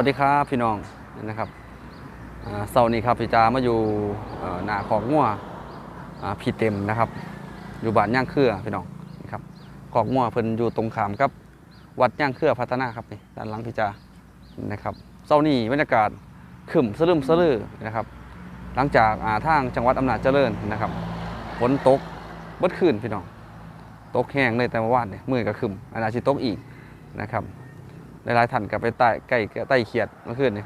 วัสดีครับพี่น้องนะครับเสาร์นี้ครับพี่จามาอยู่หน้าขอกงัวพี่เต็มนะครับ อยู่บ้านย่างเครือพี่น้องนะครับขอกงัวเพิ่นอยู่ตรงขามครับ วัดย่างเครือพัฒนาครับนี่ด้านหลังพี่จานะครับเสาร์นี้บรรยากาศขรึมสลืมสลือนะครับ หลังจากอาทางจังหวัดอำนาจเจริญนะครับฝนตกเบิดคืนพี่น้องตกแห้งเลยแต่เมื่อวานเนี่ยมือก็ขรึมอนาจจะตกอีกนะครับ หลายๆท่านก็ไปใต้ใกล้ใต้เขียดเมื่อคืนนี่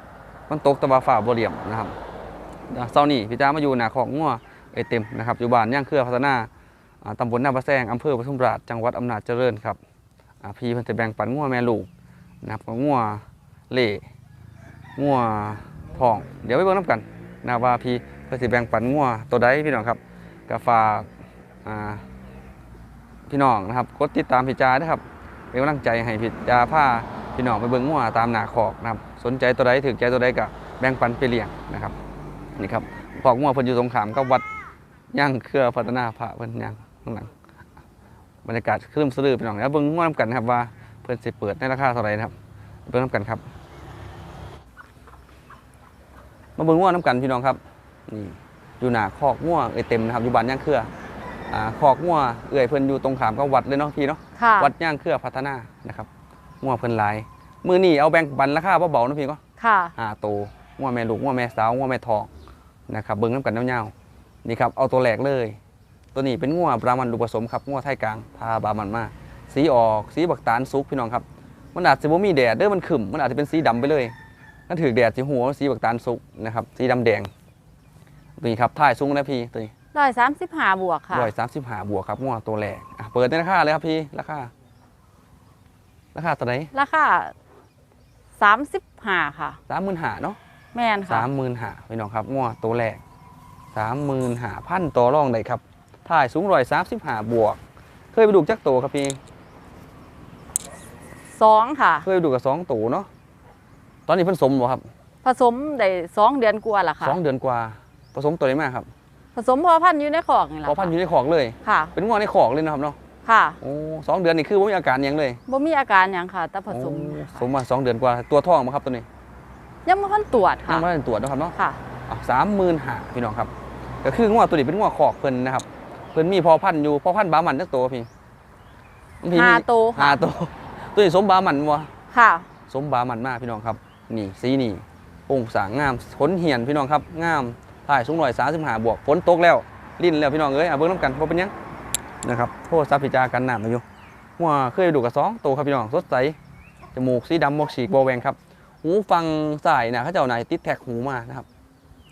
มันตกตะบาฝ่าบ่เหลี่ยมนะครับเช้านี้พี่จ้ามาอยู่หนาของงัวเอเต็มนะครับอยู่บ้านย่างเครือพัฒนาอ่าตำบลหน้าพระแซงอำเภอปทุมราชจังหวัดอำนาจเจริญครับพี่เพิ่นจะแบ่งปันงัวแม่ลูกนะครับงัวเล่งัวทอง เดี๋ยวไปเบิ่งน้ำกันนะว่าพี่เพิ่นสิแบ่งปันงัวตัวใดพี่น้องครับก็ฝากพี่น้องนะครับกดติดตามพี่จ้าด้วยครับเป็นกำลังใจให้พี่จาผ้า พี่น้องไปเบิ่งงัวตามหนาขอกนะครับสนใจตัวใดถือใจตัวใดก็แบ่งปันไปเลี้ยงนะครับนี่ครับขอกงัวเพิ่นอยู่ตรงขามกับวัดย่างเครือพัฒนาพระเพิ่นย่างข้างหลังบรรยากาศคลื่นสลือพี่น้องแล้วเบิ่งงัวนํกันนะครับว่าเพิ่นสิเปิดในราคาเท่าไหร่นะครับเบิ่งนํกันครับ มาเบิ่งงัวนํกันพี่น้องครับนี่อยู่หน้าคอกงัวเอ้ยเต็มนะครับอยู่บ้านย่างเครืออ่าคอกงัวเอ้ยเพิ่นอยู่ตรงขามกับวัดเลยเนาะพี่เนาะค่ะวัดย่างเครือพัฒนานะครับ งัวเพิ่นหลายมือนี่เอาแบ่งปันราคาเบาๆนะพี่ก็ค่ะห้าโตวงัวแม่ลูกงัวแม่สาวงัวแม่ทองนะครับเบิ่งน้ำกันยาวๆนี่ครับเอาตัวแรกเลย ตัวนี้เป็นงัวบรามันลูกผสมครับงัวไทยกลางพาบรามันมาสีออกสีบักตาลสุกพี่น้องครับ มันอาจจะบ่มีแดดเด้อมันขึ้มมันอาจจะเป็นสีดำไปเลยถ้าถือแดดสิหัวาสีบักตาลสุกนะครับสีดำแดงนี่ครับถ่ายสูงนะพี่ตัวนี้ร้อยสามสิบห้าบวกค่ะร้อยสามสิบห้าบวกครับงัวตัวแรกอะเปิดในราคาเลยครับพี่ราคา ราคาตัวไหนราคาสามสิบห้าค่ะสามหมื่นหาเนาะแม่นค่ะสามหมื่นหาพี่น้องครับงัวตัวแรกสามหมื่นหาพันตัวร่องเลยครับถ่ายสูงร้อยสามสิบหาบวก เคยไปดูจักตัวครับพี่สองค่ะ เคยไปดูกับสองตัวเนาะตอนนี้เพิ่นสมบ่ครับ ผสมได้สองเดือนกว่าละค่ะสองเดือนกว่า ผสมตัวไหนมาครับ ผสมพอพันธุ์อยู่ในขอกนี่แหละพอพันอยู่ในขอกเลยค่ะ เป็นงัวในขอกเลยนะครับเนาะ ค่ะโอ้สองเดือนนี่คือว่ามีอาการหยังเลยบ่มีอาการหยังค่ะแต่ผสมโอ้ค่ะสมมาสองเดือนกว่าตัวท้องมาครับตัวนี้ยังไม่ทันตรวจยัค่ะงไม่ได้ตรวจนะครับเนาะ ค่ะ สามหมื่นหาพี่น้องครับ ก็คืองัวตัวนี้เป็นงัวขอกเพิ่นนะครับ เพิ่นมีพอพันธุ์อยู่พอพันธุ์บามันจักตัวพี่พี่ห้ามีโตวหาค่ะตัว ตัวนี้สมบามันวะค่ะ สมบามันมากพี่น้องครับ นี่สีนี่โป่งสางงามขนเหียนพี่น้องครับ งามถ่ายสูงหน่อยสามสิบห้าบวกฝนตกแล้ว ลิ้นแล้วพี่น้องเอ้ยเอาเบิ้งน้ำกันว่าเป็นหยัง นะครับโทษซับพิจากันน้ำมาอยู่หัวเคยดูกับสองตัวครับพี่น้องสดใสจมูกสีดำหมวกฉีกโบแวงครับ หูฟังสายนะเขาเจ้าไหนายติดแท็กหูมานะครับ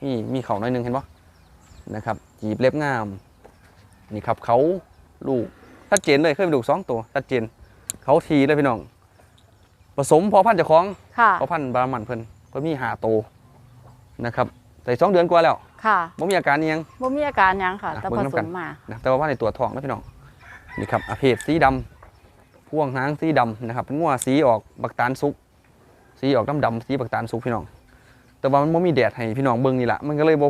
นี่มีเขาหน่อยหนึงเห็นปะนะครับจีบเล็บงามนี่ครับเขาลูกชัดเจนเลยเคยไปดูสองตัวชัดเจน เขาทีเลยพี่น้องผสมพอพันธุ์เจ้าของค่ะพอพันธุ์บามันเพิ่นก็มีหาโตวนะครับ ใส่สองเดือนกว่าแล้วค่ะบ่มีอาการอิหยังบ่มีอาการหยังค่ะอะแต่เบิ่ผงน้ำสกันมมานะแต่ว่าว่าในตัวทองนะพี่น้องนี่ครับอาเพศสีดำพ่วงหางสีดำนะครับเป็นงัวสีออกบักตาลสุกสีออกดำดำๆสีบักตาลสุกพี่น้อง แต่ว่ามันบ่มีแดดให้พี่น้องเบิ่งนี่แหละมันก็เลยบ่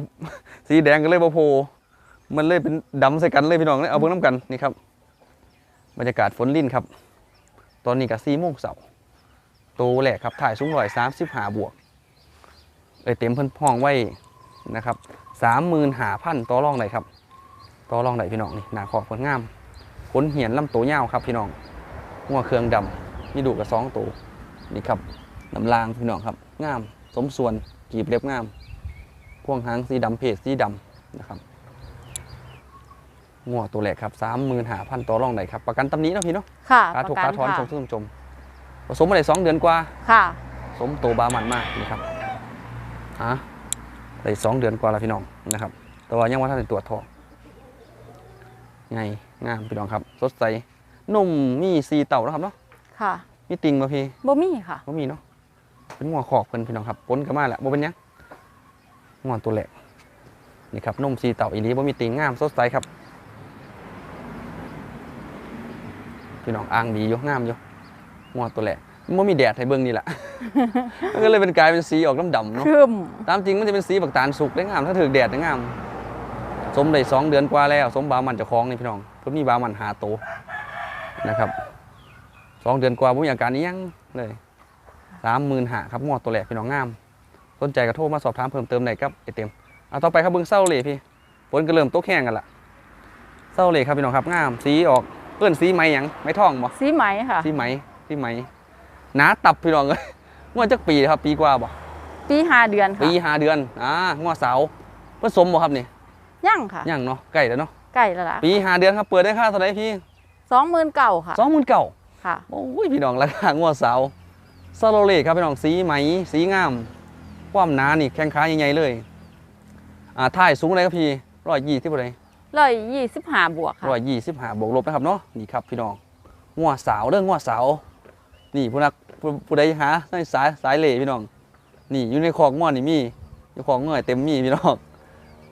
สีแดงก็เลยบ่โพมันเลยเป็นดำใส่กันเลยพี่น้องเลยเอาเบิ่งน้ำกันนี่ครับบรรยากาศฝนลิ่นครับ ตอนนี้ก็4โมงเช้าตัวแรกครับถ่ายสูงร้อยสามสิบห้าบวกเอ้ยเต็มเพิ่นพ้องไว้ นะครับสามหมื่นหาพันต่อรองได้ครับต่อรองได้พี่น้องนี่หน้าขอกผลงามขนเหียนลำตัวยาวครับพี่น้องหัวเครื่องดำมีดูกกับสองตัวนี่ครับน้ำลางพี่น้องครับงาม สมส่วนกีบเล็บงามพ่วงหางสีดำเพจสีดำนะครับงัวตัวแรกครับสามหมื่นหาพันต่อรองได้ครับประกันตำหนี้นาะพี่เนาะค่ะการถูกประการถอนค่ะชมชมชมผสมมาได้สองเดือนกว่า ค่ะ สมโตบามันมากนี่ครับฮะ ได้สองเดือนกว่าแล้วพี่น้องนะครับ แต่ว่ายังว่าท่านได้ตรวจทองไงงามพี่น้องครับ สดใสนุ่มมีสีเต่านะครับเนาะค่ะมีติงมาพี่บ่มีค่ะก็มีเนาะเป็นงัวขอกเพิ่นพี่น้องครับปนกันมาแหละบ่เป็นหยังงัวตัวแหลกนี่ครับนุ่มสีเต่าอีหลีบ่มีติงงามสดใสครับพี่น้องอ่างดีอยู่งามอยู่งัวตัวแหลก มันบ่มีแดดให้เบิ่งนี่แหละ มันก็เลยเป็นกลายเป็นสีออกดำๆเนาะคืมตามจริงมันจะเป็นสีบักตาลสุกได้งาม ถ้าถือแดดได้งาม สมได้สองเดือนกว่าแล้ว สมบามันเจะคล้าของนี่พี่น้องเพิ่นมีบามันหาโตวนะครับสองเดือนกว่าผมมีอาการนี้ยังเลยสามหมื่นหาครับงวดตัวแรกพี่น้องงาม สนใจก็โทรมาสอบถามเพิ่มเติมได้ครับไอเต็มเอาต่อไปครับเบิ้งเศร้าเลยพี่ฝนก็เริ่มตกแห้งกันละเศร้าเลยครับพี่น้องครับงาม สีออกเปื้อนสีไหมหยังไม่ท่องบ่สีไหมค่ะ สีไหมสีไหม หนาตับพี่น้องเลยงวดจักปีครับ ปีกว่าบ่ปีห้าเดือนค่ะปีห้าเดือนอ่างวดเสาผสมบ่ครับนี่ย่างค่ะยังเนาะใกล้แล้วเนาะใกล้แล้วล่ะปีห้าเดือนครับเปิดได้ค่าเท่าไหร่พี่สองหมื่นเก่าค่ะสองหมื่นเก่าค่ะโอ้ยพี่น้องราคางวดเสาซาโลเลครับพี่น้องสีไหมสีงาม ความหนานี่แข้งขาใหญ่ๆเลยอ่าท่ายสูงเลยครับพี่ร้อยยี่ที่บไรร้อยยี่สิบห้าบวกค่ะร้อยยี่สิบห้าบวกลบนะครับเนาะนี่ครับพี่น้องงวดสาวเรื่องงวดสาว นี่ผู้นักผู้ผู้ใดหาในสายสายเหล่พี่น้อง นี่อยู่ในคอกงวดนี่มีอยู่คอกงวดเต็มมีพี่น้อง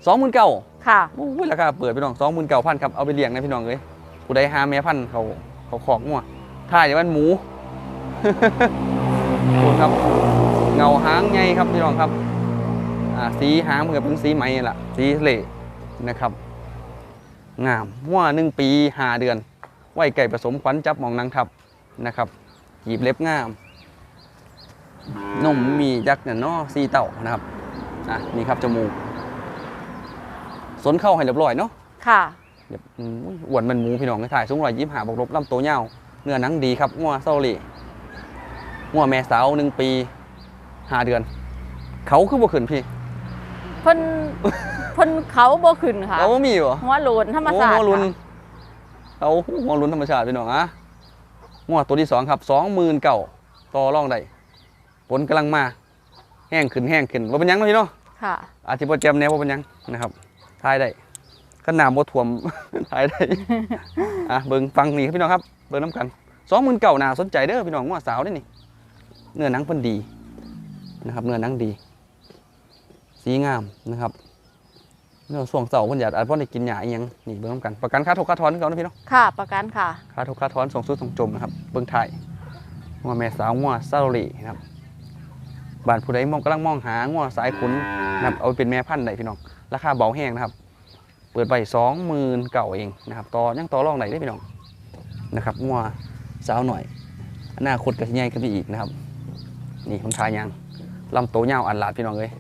สองหมื่นเก้าค่ะโอ้ยราคาเปิดพี่น้องสองหมื่นเก้าพันครับเอาไปเลี้ยงนะพี่น้องเลยผู้ใดหาแม่พันธุ์เขาเขาคอกงวดท่ายอย่างมันหมูขอบคุณครับเงาหางไงครับพี่น้องครับอ่าสีหางมันก็เป็นสีไหมนี่แหละสีเหล่นะครับ งามว่าหนึ่งปีหาเดือน ไว้ไก่ผสมขวัญจับหมองนางทับนะครับ หยีบเล็บงามนมมียักษ์เนี่ยเนาะสีเต่านะครับอะนี่ครับจมูกสนเข้าให้เรียบร้อยเนาะค่ะเดี๋ยวอืมอ้วนมันหมูพี่น้องให้ถ่ายสูงร้อยยี่สิบห้าบวกลบลำตัวเงาวเนื้อหนังดีครับงัวเซาหลีงัวแม่สาวหนึ่งปีห้าเดือน เขาคือบ่ขึ้นพี่เพิ่นเพิ่นเขาบ่ขึ้นค่ะเราบ่มีบ่หัวโลนธรรมโอ้ศาสตหัวร์ลุนค่ะเอาหัวลุนธรรมชาติพี่น้องอะ งัวตัวที่สองครับสองหมื่นเก่าต่อรองได้ผลกำลังมา แห้งขึ้นแห้งขึ้นว่าเป็นหยังเนาะพี่เนาะค่ะอาจจะบ่แจมแนวว่าเป็นหยังนะครับทายได้ก็น้ำบ่ท่วมทายได้อะเบิ่งฟังนี่ครับพี่น้องครับเบิ่งน้ำกันสองหมื่นเก่าน่าสนใจเด้อพี่น้องว่าสาวนี่นี่เนื้อหนังเพิ่นดีนะครับเนื้อหนังดี สีงามนะครับ เนื้อส่วงเสาเพิ่นอยากอาจพ่อได้กินหญ้าอีหยังนี่เบิ่งน้ำกันประกันค่าทกค่าถอนเขานะพี่เนาะค่ะ ประกันค่ะ ค่าทกค่าถอนส่งสู้ส่งจมนะครับเบิ่งไทยงัวแม่สาวงัวซาโรลีนะครับบ้านผู้ใดมองกำลังมองหางัวสายขุนนะครับเอาไปเป็นแม่พันธุ์ได้พี่น้องราคาเบาแห้งนะครับ เปิดไปสองหมื่นเก่าเองนะครับต่อยังต่อรองไหนได้พี่น้องนะครับงัวสาวหน่อยอนาคตก็สิใหญ่ขึ้นไปอีกนะครับ นี่ผมทายยังลำโตวยาวอันลาดพี่น้องเลย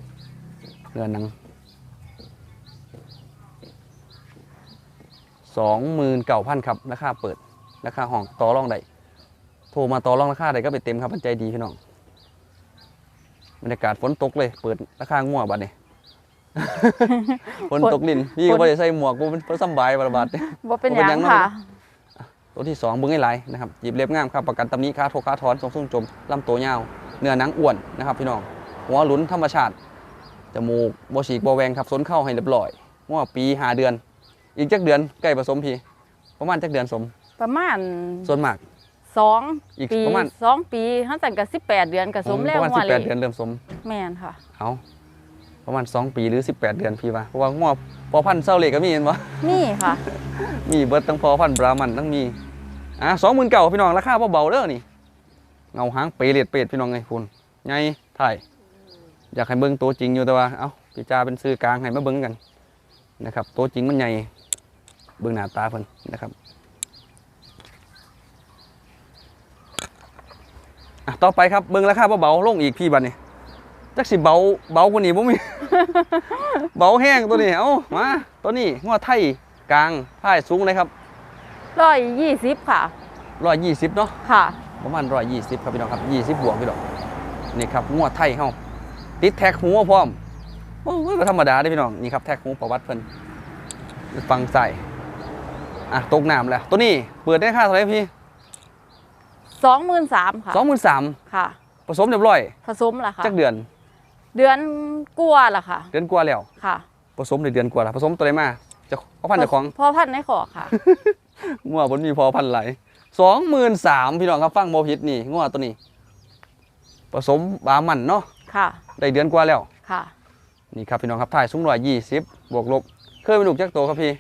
เงินหนัง สองหมื่นเก่าพันครับราคาเปิดราคาห้องต่อรองได้โทรมาต่อรองราคาได้ก็ไปเต็มครับมันใจดีพี่น้องบรรยากาศฝนตกเลย เปิดราคางัวบัดนี้ฝนตกลินพี่ก็ไม่ได้ใส่หมวกกูเป็นสำบายบาบาดเนี่ยบ่เป็นหบ่เป็นหยัยังงเนาะค่ะตัวที่สองเบิ้งให้ไหลายนะครับหยิบเล็บงามครับประกันตำหนี้ค้าโทค้าถอนทรงสุ่งจมลำตัวยาวเนื้อหนังอ้วนนะครับ พี่น้องหัวหลุนธรรมชาติจมูกโบฉีกโบแวงครับสนเข้าให้เรียบร้อยงวปีหาเดือน อีกจักเดือนใกล้ผสมพี่ประมาณจักเดือนสม ประมาณส่วนมาก สองอีกปีประมาณ สองปีทั้งแต่กับสิบแปดเดือนกับสมแล้วประมาณหัวสิบเลแปยดเดือนเริ่มสมแม่นค่ะ เอาประมาณ2ปีหรือ18เดือนพี่ว่าเพราะว่างวพอพันธุ์เศร้าเหล็กก็มีเห็นปะนี่ค่ะ มีเบิร์ดทั้งพอพันธุ์บรามันทั้งมีอะสองหมื่นเก่าพี่น้องราคาเบาๆเด้อนี่เงาหางเปรตเป็ดพี่น้องไงคุณไงถ่ายอยากให้เบิ้งตัวจริงอยู่แต่ว่าเอ้าพี่จาเป็นซื้อกลางให้มาเบิ้งกันนะครับตัวจริงมันใหญ่ เบิ้งหน้าตาเพิ่นนะครับอะต่อไปครับเบิ้งราคาเบาๆลงอีกพี่บัดนี้จักสิเบาเบากว่านี้บ่มีเบาแห้งตัวนี้เอ้ามาตัวนี้งวไทยกลางพ่ายสูงเลยครับร้อยยี่สิบค่ะร้อยยี่สิบเนาะค่ะประมาณร้อยยี่สิบครับพี่น้องครับยี่สิบบวกพี่น้องนี่ครับงวดไทยเฮาติดแท็กหูมาพร้อมโอ้ยบ่ธรรมดาเด้อพี่น้องนี่ครับแท็กหูประวัติเพิ่นฟังใส่ อะตกน้ำแล้วตัวนี้เปิดได้ค่าเท่าไหร่พี่สองหมื่นสามค่ะสองหมื่นสามค่ะ ผสมเรียบร้อยผสมล่ะค่ะจักเดือน เดือนกลัวาล่ะค่ะ เดือนกว่าแล้วค่ะ ผสมในเดือนกว่าแล้วผสมตัวไหนมาจะเขาพันธุ์เจ้าของพ่อพันธุ์ในขอกค่ะงัวบนมีพอพันธุ์ไหลสองหมื่นสามพี่น้องครับฟังโมพิษนี่งัวตัวนี้ ผสมบามันเนาะค่ะได้เดือนกว่าแล้วค่ะ นี่ครับพี่น้องครับถ่ายสูงร้อยยี่สิบบวกลบเคยไปดูจักโตครับพี่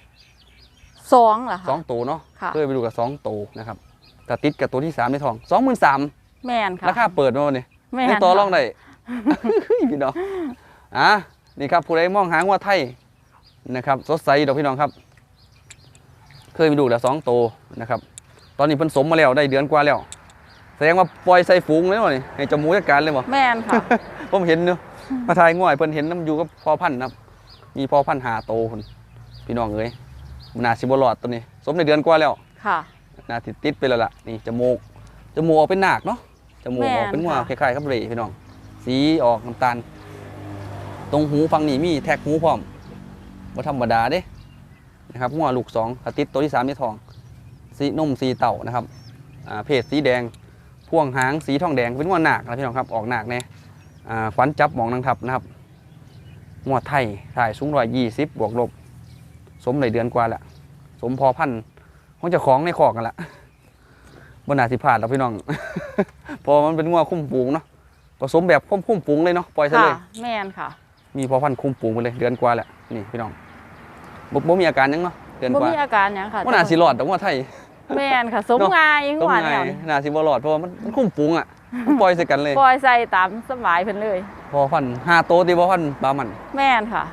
สองล่ะสอค่ะงโตเนาะค่ะ เคยไปดูกับสองโตนะครับแต่ติดกับตัวที่สามในทองสองหมื่นสามแม่นค่ะราคาเปิดมาวันนี้แม่นในต่อรองค่ะได้ พี่น้องอะนี่ครับผู้ใดมองหาว่าไทยนะครับสดใสดอกพี่น้องครับ เคยไปดูแล้วสองโตนะครับ ตอนนี้เพิ่นสมมาแล้วได้เดือนกว่าแล้ว แสดงว่าปล่อยใส่ฝูงเลยบ่นี่ให้เจาหมูจัดการเลยบ่ แม่นค่ะ ผมเห็นเนาะมาทายง่วยเพิ่นเห็นน้ำอยู่กับพอพันธุ์ครับ มีพอพันธุ์หาโตคนพี่น้องเอ้ยมั นน่าสิบ่รอดตัวนี้ สมในเดือนกว่าแล้วค่ะน่าติดติดไปแล้วล่ะนี่จมูกจมูกออกเป็นหนากเนาะจมูกออกเป็นหัวแม่นคค่ะล้ายๆกับเหล่พี่น้อง สีออกน้ำตาล ตรงหูฟังนี่มีแท็กหูพร้อมบ่ธรรมดาเด้นะครับหัวลูกสองถ้าติดตัวที่สามนี่ทอง สีนุ่มสีเต่านะครับอ่าเพศสีแดงพ่วงหางสีทองแดงเป็นหัวหนากนะพี่น้องครับออกหนากแน่อ่าขวัญจับหมองนางทับนะครับหัวไทยถ่ายสูงร้อยยี่สิบบวกลบ สมในเดือนกว่าแหละสมพอพันธุ์ของเจ้าของในขอกกันละบนนาสิพลาดแล้วพี่น้องเพอมันเป็นงัวคุ้มปูงเนาะผสมแบบคุ้มคุ้มปูงเลยเนาะปล่อยซะค่ะเลยแม่นค่ะ มีพอพันธุ์คุ้มปูงไปเลย เดือนกว่าแหละนี่พี่น้องบ่บ่มีอาการหยังเนาะเดือนบ่กว่ามีอาการหยังค่ะว่านาสิรอดแต่ว่าไทยแม่นค่ะสมเนาะงายต้องหัวไงแนวนี้นาสิบ่รอดเพราะว่ามันมันคุ้มปูงอะมันปล่อยใส่กันเลยปล่อยใส่ตามสบายเพิ่นเลย พอพันห้าโตวตีพอพันบามันแม่นค่ะ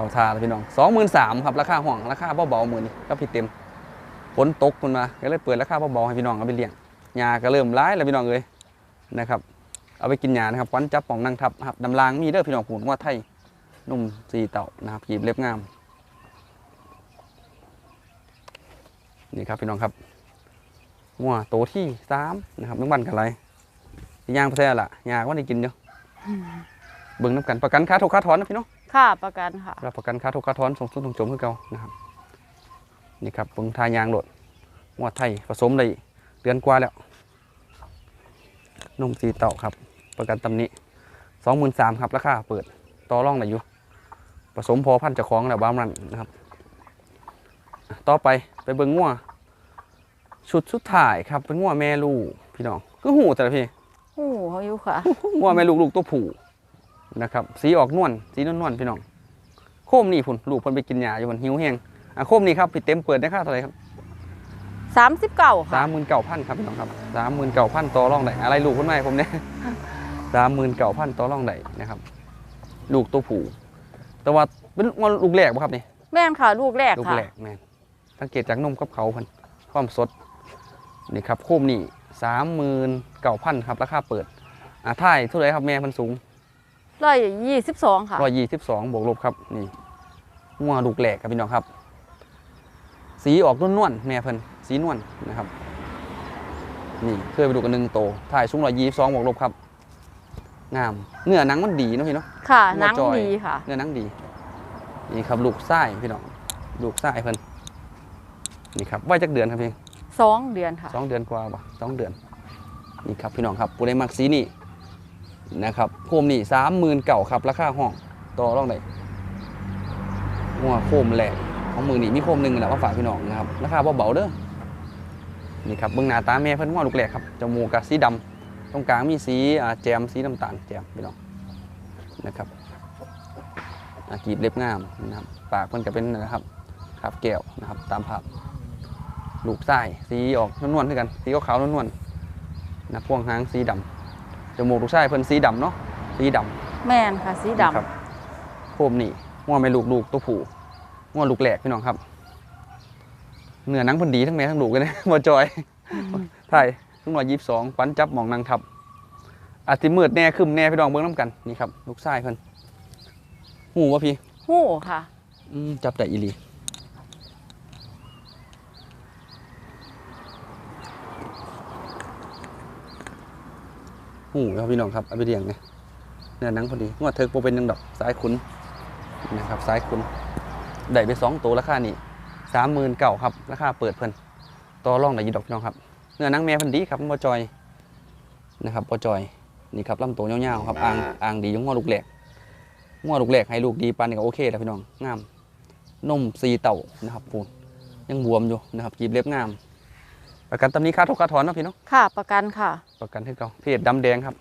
เอาทาแล้วพี่น้องสองหมื่นสามครับราคาห่วงราคาเบาๆมือนี่ก็ผิดเต็มฝนตกมันมาก็เลยเปิดราคาเบาๆให้พี่น้องเอาไปเลี้ยงยาก็เริ่มร้ายแล้วพี่น้องเลยนะครับเอาไปกินยานะครับควันจับป่องนั่งทับครับดำรางมีเด้อพี่น้องผูนว่าไทยนุ่มสีเต่านะครับกีบเล็บงามนี่ครับพี่น้องครับงัวโตที่สามนะครับน้ำมันกันไรย่างไปแท้ละยาก็ได้กินเนาะเบิ่งน้ำกันประกันค่าถูกค่าถอนนะพี่น้อง ค่ะประกันค่ะ รับประกันค่าทุกค่าถอนส่งสุดส่งจมคือเก่านะครับนี่ครับเบิ่งทายางโหลดงวดไทยผสมได้เดือนกว่าแล้วนมสีเต่าครับ ประกันตำหนี้สองหมื่นสามครับราคาเปิดต่อร่องได้อยู่ผสมพอพันธุ์เจะคล้าของแล้วบ้ามรันนะครับอะต่อไปไปเบิ่งงัวชุดสุดท้ายครับเป็นงัวแม่ลูกพี่น้องก็หูแต่ละพี่หูเขาอยู่ค่ะงัวแม่ลูกลูกตัวผู้ นะครับสีออกนวลสีนวลๆพี่น้องโคมนี่พุ่นลูกเพิ่นไปกินหญ้าอยู่บนหิวแห้งอะโคมนี่ครับพี่เต็มเปิดได้ค่าเท่าไหร่ครับ39ค่ะสามหมื่นเก้าพันครับพี่น้องครับสามหมื่นเก้าพันต่อรองได้อะไรลูกคนใหม่ผมเนี่ยสามหมื่นเก้าพันต่อรองได้นะครับ ลูกตัวผู้แต่ว่าเป็นงัวลูกแรกป่ะครับนี่แม่นค่ะลูกแรกลูกค่ะแรกแม่นสังเกตจากนมกับเขาเพันความสดนี่ครับโคมนี่สามหมื่นเก้าพันครับราคาเปิดอะท่ายเท่าไหร่ครับแม่เพันสูง 122ค่ะร้อยยี่สิบสองบวกลบครับนี่งัวลูกแหลกครับพี่น้องครับ สีออกนวลๆแม่เพิ่นสีนวลนะครับ นี่เคยไปดูกันหนึ่งโตถ่ายสูงร้อยยี่สิบสองบวกลบครับงามเนื้อหนังมันดีเนาะพี่เนาะค่ะหัวหนังจอยดีค่ะเนื้อหนังดี นี่ครับลูกไส้พี่น้องลูกไส้เพิ่นนี่ครับไว้จักเดือนครับพี่2เดือนค่ะสองเดือนกว่าปะสองเดือนนี่ครับพี่น้องครับปูได้มักสีนี่ นะครับโคมนี่สามหมื่นเก่าครับราคาห้องต่อรองได้หัวโคมแหลกของมือนี่มีโคมหนึ่งแหละว่าฝากพี่น้องนะครับราคาเบาๆเด้อนี่ครับเบื้องหน้าตาแม่เพิ่นหัวลูกแหลกครับจมูกกับสีดำตรงกลางมีสีแจมสีน้ำตาลแจมพี่น้องนะครับอากีบเล็บงามนะครับปากเพิ่นก็เป็นนะครับคาบแก้วนะครับ ตามภาพลูกไส้สีออกนวลๆด้วยกัน สีขาวๆนวลๆนะพวงหางสีดำ จมูกลูกไส้เพิ่นสีดำเนาะสีดำแม่นค่ะ สีดำนะครับโคมนี่งัวไม่ลูกลูกตัวผู้งัวลูกแหลกพี่น้องครับเนื้อหนังเพิ่นดีทั้งแม่ทั้งลูกเลยนะ บ่จอยไทยทั้งร้อยยี่สิบสองปันจับหมองนางทับอาจสิมืดแน่คึมแน่พี่น้องเบิ่งน้ำกันนี่ครับลูกไส้เพิ่นหูวะพี่ หูค่ะ อืมจับได้อีหลี หูครับพี่น้องครับเอาไปเลี้ยงไงเนื้อหนังพอดีงวดเถิกโปเป็นยังดอกสายขุนนะครับสายขุนได้ไปสองตัวราคานี่สามหมื่นเก่าครับราคาเปิดเพิ่นต่อรองได้ยีดอกพี่น้องครับเนื้อหนังแม่พันดีครับบ่จอยนะครับบ่จอยนี่ครับลำตัวยาวๆครับอ่างอ่างดีงหัวลูกแหลกหัวลูกแหลกให้ลูกดีปานก็โอเคแล้วพี่น้องงามนมสีเต่านะครับปูนยังบวมอยู่นะครับกีบเล็บงาม ประกันตำหนี้ค่าทุกค่าถอนเนาะพี่เนาะค่ะ ประกันค่ะ ประกันให้เก่าเพศดำแดงครับ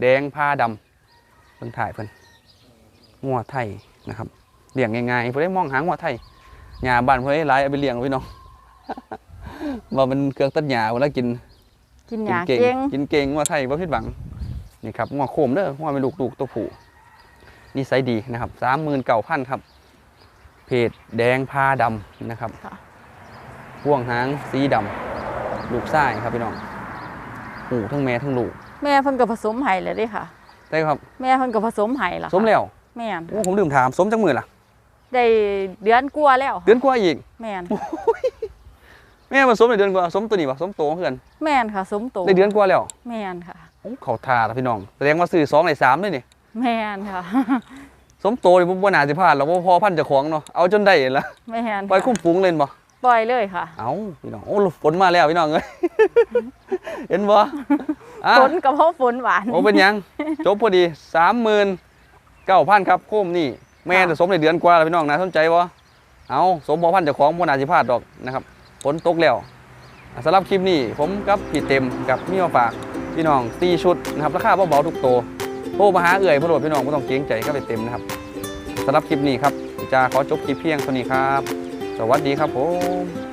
แดงผ้าดำเพิ่งถ่ายเพิ่นงัวไทยนะครับเลี้ยงง่ายๆเพื่อได้มองหางัวไทยหญ้าบ้านเพื่อได้หลายเอาไปเลี้ยงพี่น้องว่ามันเครื่องตัดหญ้าเวลากินกินหกิยาเก่งเก่งกินเก่งงัวไทยบ่ผิดหวังนี่ครับงัวโคมเด้องัวเป็นลูกลูกตัวผู้นี่ไซส์ดีนะครับสามหมื่นเก่าพันครับเพจแดงผ้าดำนะครับค่ะพ่วงหางสีดำ ลูกไส้ครับพี่น้องหูทั้งแม่ทั้งลูก แม่เพิ่นก็ผสมไห้เลยเด้ค่ะ ได้ครับ แม่เพิ่นก็ผสมไห้ล่ะค่ะสมแล้วแม่นโอ้ผมลืมถาม สมจังมือล่ะ ได้เดือนกว่าแล้วค่ะเดือนกว่าอีกแม่นแม่มันสมในเดือนกว่าสมตัวนี้บ่สมโตเพื่อนแม่นค่ะ สมโตได้เดือนกว่าแล้วแม่นค่ะ โอ้เขาทาแล้วพี่น้องแสดงว่าซื้อ2ใน3เลยนี่แม่นค่ะ สมโตนี่ผมบ่น่าสิพลาดหรอกเพราะพอพันธุ์เจ้าของเนาะเอาจนได้ละแม่นปล่อยคุ้มฝูงเล่นบ่ ปล่อยเลยค่ะ เอาพี่น้องโอ้ฝนมาแล้วพี่น้องเอ้ยเห็นบ่อะฝนกับเพราะฝนหวานโอ้เป็นหยังจบพอดีสามหมื่นเก้าพันครับโคมนี่แม่จะสมในเดือนกว่าแล้วพี่น้องนะสนใจบ่เอาสมพอพันเจ้าของบ่น่าสิพลาดดอกนะครับฝนตกแล้วอะสำหรับคลิปนี้ผมกับพี่เต็มกับมีมาฝากพี่น้องตีชุดนะครับราคาเบาๆทุกโตวโทรมาหาเอื่อยพอโหลดพี่น้องไม่ต้องเกรงใจก็ไปเต็มนะครับสำหรับคลิปนี้ครับจะขอจบคลิปเพียงเท่านี้ครับ สวัสดีครับผม